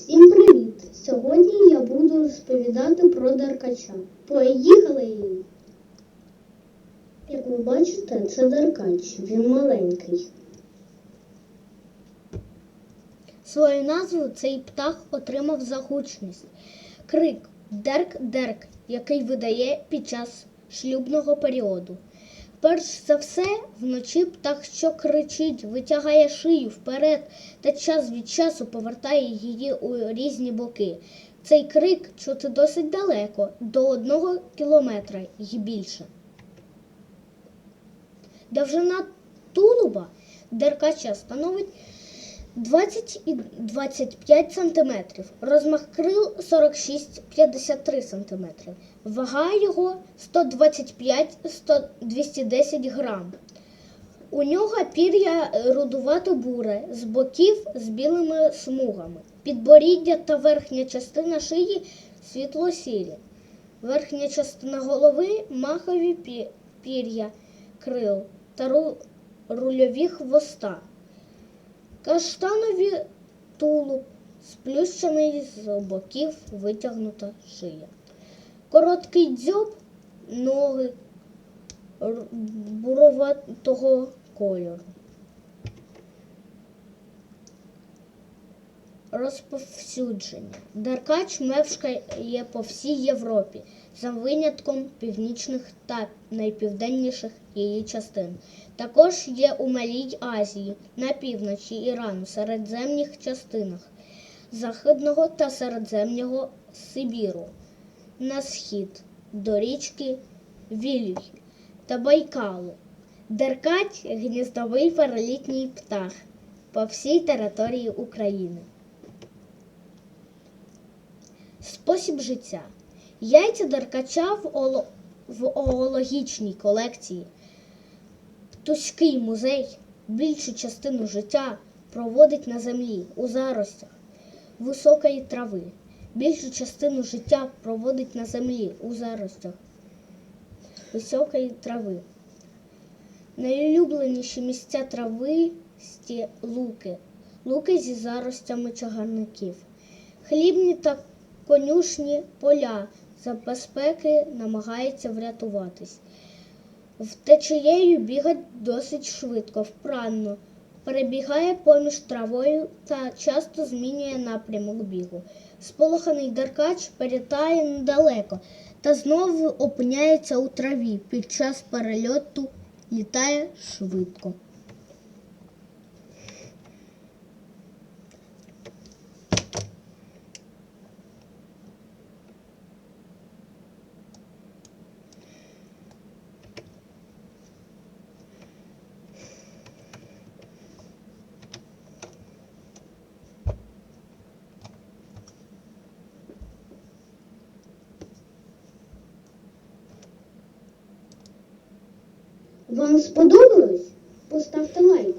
Всім привіт! Сьогодні я буду розповідати про Деркача. Поїхали! Як ви бачите, це Деркач, він маленький. Свою назву цей птах отримав за гучність. Крик Дерк-Дерк, який видає під час шлюбного періоду. Перш за все, вночі птах, що кричить, витягає шию вперед та час від часу повертає її у різні боки. Цей крик чути досить далеко, до одного кілометра і більше. Довжина тулуба деркача становить 20 і 25 см, розмах крил 46-53 см, вага його 125-210 грам. У нього пір'я рудувато буре, з боків з білими смугами. Підборіддя та верхня частина шиї світло-сірі. Верхня частина голови махові пір'я крил та ру- рульові хвоста. Каштанові тулуб, сплющений з боків витягнута шия. Короткий дзьоб, ноги буроватого кольору. Розповсюдження. Деркач мешкає по всій Європі, за винятком північних та найпівденніших її частин. Також є у Малій Азії, на півночі Ірану, середземних частинах Західного та середземного Сибіру, на схід до річки Вілюй та Байкалу. Деркач гніздовий перелітній птах по всій території України. Спосіб життя. Яйця деркача в, оло... в оологічній колекції. Птуський музей більшу частину життя проводить на землі, у заростях високої трави. Більшу частину життя проводить на землі, у заростях високої трави. Найулюбленіші місця трависті луки, луки зі заростями чагарників, хлібні та конюшні поля за безпеки намагається врятуватись. Втечією бігать досить швидко, вправно, перебігає поміж травою та часто змінює напрямок бігу. Сполоханий деркач перетає недалеко та знову опиняється у траві. Під час перельоту літає швидко. Вам сподобалось? Поставте лайк.